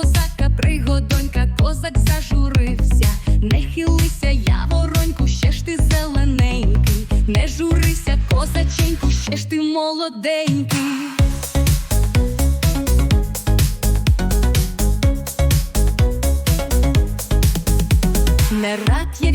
козака, пригодонька, козак зажурився, не хилися, я вороньку, ще ж ти зелененький, не журися, козаченьку, ще ж ти молоденький. Не рад я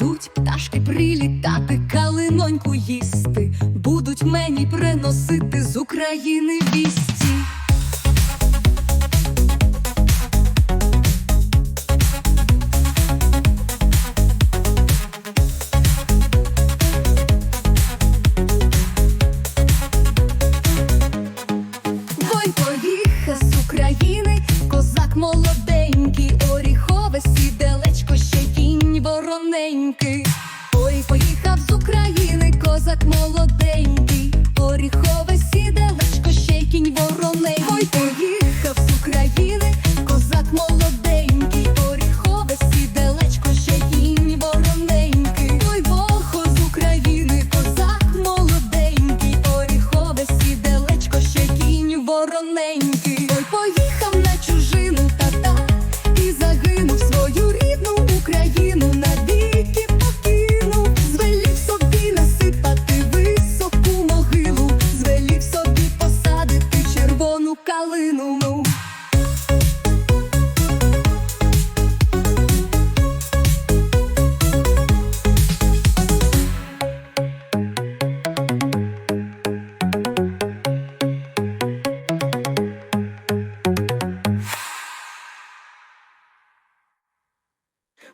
Будуть пташки прилітати, калиноньку їсти, будуть мені приносити з України вісті.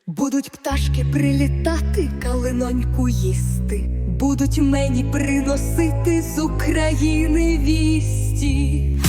Будуть пташки прилітати, калиноньку їсти, будуть мені приносити з України вісті.